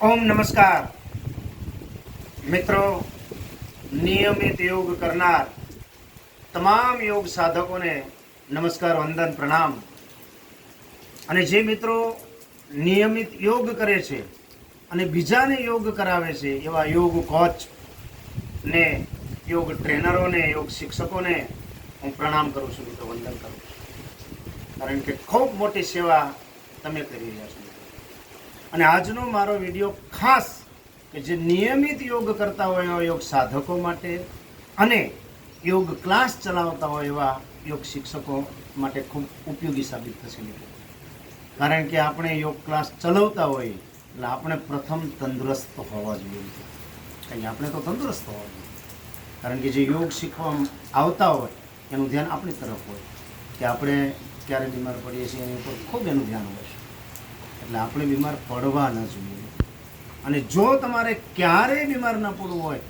ઓમ નમસ્કાર. મિત્રો, નિયમિત યોગ કરનાર તમામ યોગ સાધકોને નમસ્કાર, વંદન, પ્રણામ. અને જે મિત્રો નિયમિત યોગ કરે છે અને બીજાને યોગ કરાવે છે, એવા યોગ કોચ ને, યોગ ટ્રેનરોને યોગ શિક્ષકોને હું પ્રણામ કરું છું, મિત્રો. વંદન કરું છું. કારણ કે ખૂબ મોટી સેવા તમે કરી રહ્યા છો. અને આજનો મારો વીડિયો ખાસ કે જે નિયમિત યોગ કરતા હોય એવા યોગ સાધકો માટે અને યોગ ક્લાસ ચલાવતા હોય એવા યોગ શિક્ષકો માટે ખૂબ ઉપયોગી સાબિત થશે કારણ કે આપણે યોગ ક્લાસ ચલાવતા હોઈએ એટલે આપણે પ્રથમ તંદુરસ્ત હોવા જોઈએ કંઈ આપણે તો તંદુરસ્ત હોવા જોઈએ. કારણ કે જે યોગ શીખવા આવતા હોય એનું ધ્યાન આપણી તરફ હોય. કે આપણે ક્યારે બીમાર પડીએ છીએ એની ઉપર ખૂબ એનું ધ્યાન હોય છે. એટલે આપણે બીમાર પડવા ન જોઈએ. અને જો તમારે ક્યારેય બીમાર ન પડવું હોય,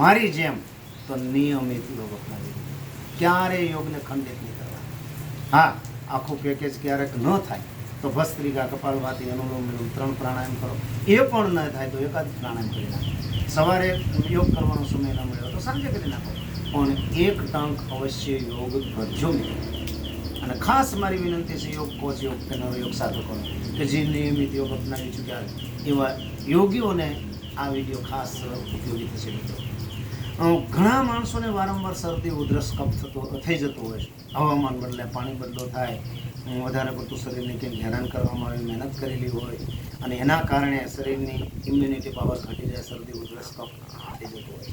મારી જેમ, તો નિયમિત યોગ અપનાવી ક્યારેય યોગને ખંડિત નહીં કરવા હા, આખું પેકેજ ક્યારેક ન થાય, તો ભસ્ત્રિકા કપાલભાતી અનુલોમ વિલોમ, ત્રણ પ્રાણાયામ કરો. એ પણ ન થાય તો એકાદ પ્રાણાયામ કરી નાખો. સવારે યોગ કરવાનો સમય ન મળ્યો તો સાંજે કરી નાખો. પણ એક ટંક અવશ્ય યોગ કરજો મિત્રો અને ખાસ મારી વિનંતી છે, યોગ કોચ યોગ ટ્રેનરો યોગ સાધકોને, કે જે નિયમિત યોગ અપનાવી ચૂક્યા એવા યોગીઓને આ વીડિયો ખાસ ઉપયોગી થશે મિત્રો. ઘણા માણસોને વારંવાર શરદી, ઉધરસ, કફ થતો, થઈ જતો હોય છે. હવામાન બદલે, પાણી બદલો થાય વધારે પડતું શરીરને કંઈક હેરાન કરવામાં આવે, મહેનત કરેલી હોય, અને એના કારણે શરીરની ઇમ્યુનિટી પાવર ઘટી જાય, શરદી, ઉધરસ, કફ થઈ જતો હોય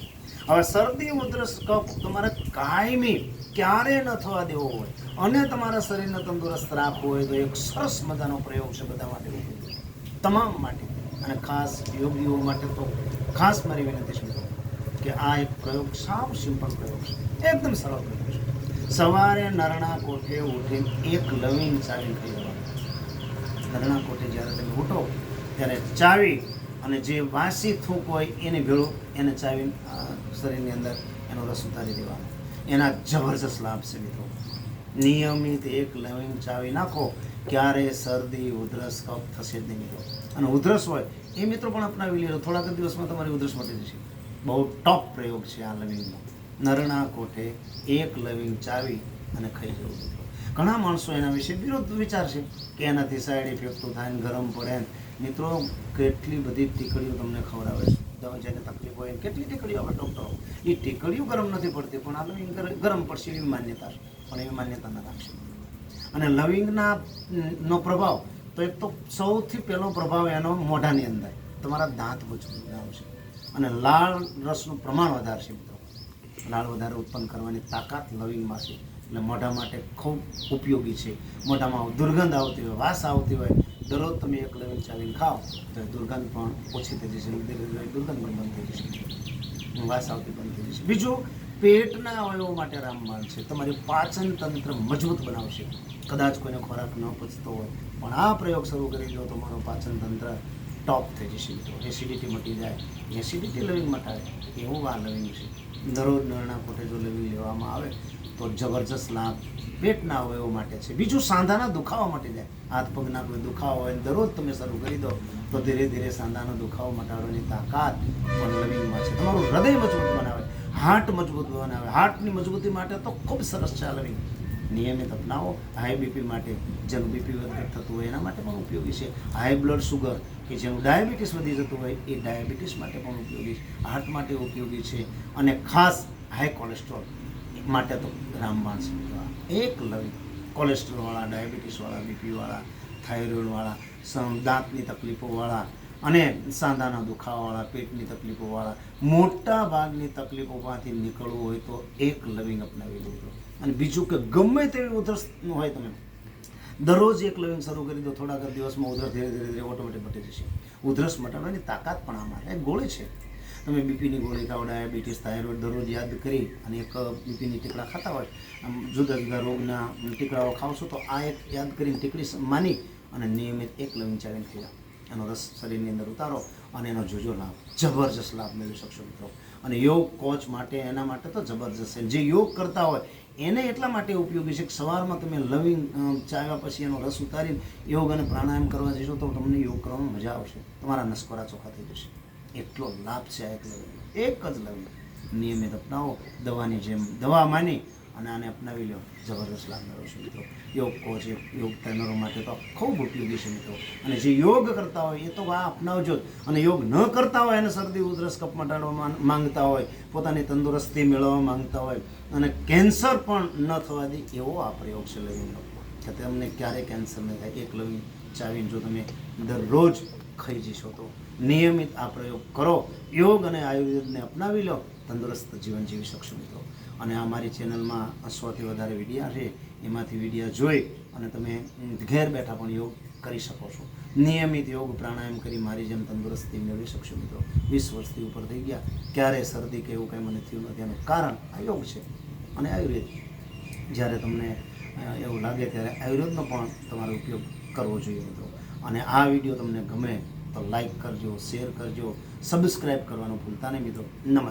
હવે શરદી, ઉધરસ, કફ તમારે કાયમી ક્યારે ન થવા દેવો હોય. અને તમારા શરીરને તંદુરસ્ત રાખવું હોય તો એક સરસ મજાનો પ્રયોગ છે બધા માટે. તમામ માટે. અને ખાસ યોગીઓ માટે તો ખાસ મારી વિનંતી છે કે આ એક પ્રયોગ સાવ સિમ્પલ પ્રયોગ છે. એકદમ સરળ પ્રયોગ છે. સવારે નરણા કોઠે ઉઠીને એક લવિંગ ચાવી ખાઈ લેવાનું. નરણા કોઠે જ્યારે તમે ઉઠો, ત્યારે ચાવી અને જે વાસી થૂક હોય એને ભેળો, એને ચાવી શરીરની અંદર એનો રસ ઉતારી દેવાનો. એના જબરજસ્ત લાભ છે મિત્રો. નિયમિત એક લવિંગ ચાવી નાખો, ક્યારે શરદી, ઉધરસ, કફ થશે જ નહીં અને ઉધરસ હોય, એ મિત્રો પણ અપનાવી લેજો થોડાક દિવસમાં તમારી ઉધરસ મટી જશે. બહુ ટોપ પ્રયોગ છે આ લવિંગનો. નરણા કોઠે એક લવિંગ ચાવી અને ખાઈ જવું મિત્રો. ઘણા માણસો એના વિશે વિરોધ વિચાર છે કે એનાથી સાઈડ ઇફેક્ટો થાય ને ગરમ પડે ને. મિત્રો, કેટલી બધી ટીકડીઓ તમને ખવડાવે છે. જેને તકલીફ હોય કેટલી ટીકડીઓ આવે ડૉક્ટરો એ ટીકડીઓ ગરમ નથી પડતી, પણ આ લવિંગ ગર- ગરમ પડશે એવી માન્યતા છે. પણ એવી માન્યતા ન રાખશે અને લવિંગના નો પ્રભાવ, તો એક તો સૌથી પહેલો પ્રભાવ એનો મોઢાની અંદર. તમારા દાંત મજબૂત આવશે. અને લાળ રસનું પ્રમાણ વધારશે મિત્રો. લાળ વધારે ઉત્પન્ન કરવાની તાકાત લવિંગમાં છે. એટલે મોઢા માટે ખૂબ ઉપયોગી છે. મોઢામાં દુર્ગંધ આવતી હોય, વાસ આવતી હોય, દરરોજ તમે એક લવિંગ ચાવીને ખાઓ, તો દુર્ગંધ પણ ઓછી થઈ જશે. દુર્ગંધ પણ બંધ થઈ જશે. વાસ આવતી બંધ થઈ જશે. બીજું પેટના અવયવો માટે રામબાણ છે. તમારી પાચન તંત્ર મજબૂત બનાવશે. કદાચ કોઈને ખોરાક ન પચતો હોય. પણ આ પ્રયોગ શરૂ કરી દો, તમારું પાચન તંત્ર ટોપ થઈ જશે મિત્રો. એસિડિટી મટી જાય. એસિડિટી લવિંગ મટાય એવું આ લવિંગ છે. દરરોજ નરણા કોઠે જો લવિંગ લેવામાં આવે, તો જબરજસ્ત લાભ પેટના અવયવો માટે છે. બીજું સાંધાના દુખાવા મટી જાય. હાથ પગના કોઈ દુખાવો હોય દરરોજ તમે શરૂ કરી દો, તો ધીરે ધીરે સાંધાનો દુખાવો મટાડવાની તાકાત પણ લવિંગમાં છે. તમારું હૃદય મજબૂત હાર્ટ મજબૂત બનાવે હાર્ટની મજબૂતી માટે તો ખૂબ સરસ ચાલવી નિયમિત અપનાવો. હાઈ બીપી માટે જેનું બીપી વધઘટ થતું હોય એના માટે પણ ઉપયોગી છે. હાઈ બ્લડ શુગર કે જેનું ડાયાબિટીસ વધી જતું હોય એ ડાયાબિટીસ માટે પણ ઉપયોગી છે. હાર્ટ માટે ઉપયોગી છે અને ખાસ હાઈ કોલેસ્ટ્રોલ માટે તો રામબાણ છે એક લવિંગ. કોલેસ્ટ્રોલવાળા, ડાયાબિટીસવાળા, બીપીવાળા, થાઇરોઇડવાળા દાંતની તકલીફોવાળા અને સાંધાના દુખાવાવાળા, પેટની તકલીફોવાળા મોટા ભાગની તકલીફોમાંથી નીકળવું હોય તો એક લવિંગ અપનાવી લેજો અને બીજું કે ગમે તેવી ઉધરસ હોય તમે. દરરોજ એક લવિંગ શરૂ કરી દો, થોડાક દિવસમાં ઉધરસ ધીરે ધીરે ધીરે ઓટોમેટિક મટી જશે. ઉધરસ મટાડવાની તાકાત પણ આમાં ગોળી છે. તમે બીપીની ગોળી ખાવ ડાયાબિટીસ, થાઇરોઇડ દરરોજ યાદ કરી અને એક બીપીની ટીકડા ખાતા હોય, આમ જુદા જુદા રોગના ટીકડાઓ ખાવ છો તો આ એક યાદ કરીને ટીકડી માની અને નિયમિત એક લવિંગ ચાવીને પીવા એનો રસ શરીરની અંદર ઉતારો અને એનો જોજો લાભ, જબરજસ્ત લાભ મેળવી શકશો મિત્રો. અને યોગ કોચ માટે, એના માટે તો જબરજસ્ત છે. જે યોગ કરતા હોય, એને એટલા માટે ઉપયોગી છે કે સવારમાં તમે લવિંગ ચાવ્યા પછી એનો રસ ઉતારીને યોગ અને પ્રાણાયામ કરવા જશો તો તમને યોગ કરવામાં મજા આવશે. તમારા નસકોરા ચોખ્ખા થઈ જશે. એટલો લાભ છે આ એક લવિંગ એક જ લવિંગ નિયમિત અપનાવો. દવાની જેમ દવા માની અને આને અપનાવી લો જબરદસ્ત લાભ મેળવશો મિત્રો. યોગ કોચ યોગ ટ્રેનરો માટે તો ખૂબ ઉપયોગી છે મિત્રો. અને જે યોગ કરતા હોય એ તો આ અપનાવજો જ. અને યોગ ન કરતા હોય અને શરદી, ઉધરસ કપ મટાડવા માંગતા હોય, પોતાની તંદુરસ્તી મેળવવા માંગતા હોય અને કેન્સર પણ ન થવા દે એવો આ પ્રયોગ છે લવિંગનો કે તમને ક્યારે કેન્સર નહીં થાય. એક લવિંગ ચાવીને જો તમે દરરોજ ખાઈ જશો તો નિયમિત આ પ્રયોગ કરો. યોગ અને આયુર્વેદને અપનાવી લો. તંદુરસ્ત જીવન જીવી શકશો મિત્રો. અને આ મારી ચેનલમાં સોથી વધારે વિડીયા છે, એમાંથી વિડીયા જોઈ અને તમે ઘેર બેઠા પણ યોગ કરી શકો છો. નિયમિત યોગ પ્રાણાયામ કરી મારી જેમ તંદુરસ્તી મેળવી શકશો મિત્રો. વીસ વર્ષથી ઉપર થઈ ગયા. ક્યારે શરદી કે એવું કંઈ મને થયું નથી, એનું કારણ આ યોગ છે અને આયુર્વેદ. જ્યારે તમને એવું લાગે ત્યારે આયુર્વેદનો પણ તમારે ઉપયોગ કરવો જોઈએ મિત્રો. અને આ વીડિયો તમને ગમે તો લાઈક કરજો, શેર કરજો, સબસ્ક્રાઈબ કરવાનું ભૂલતા નહીં મિત્રો. નમસ્કાર.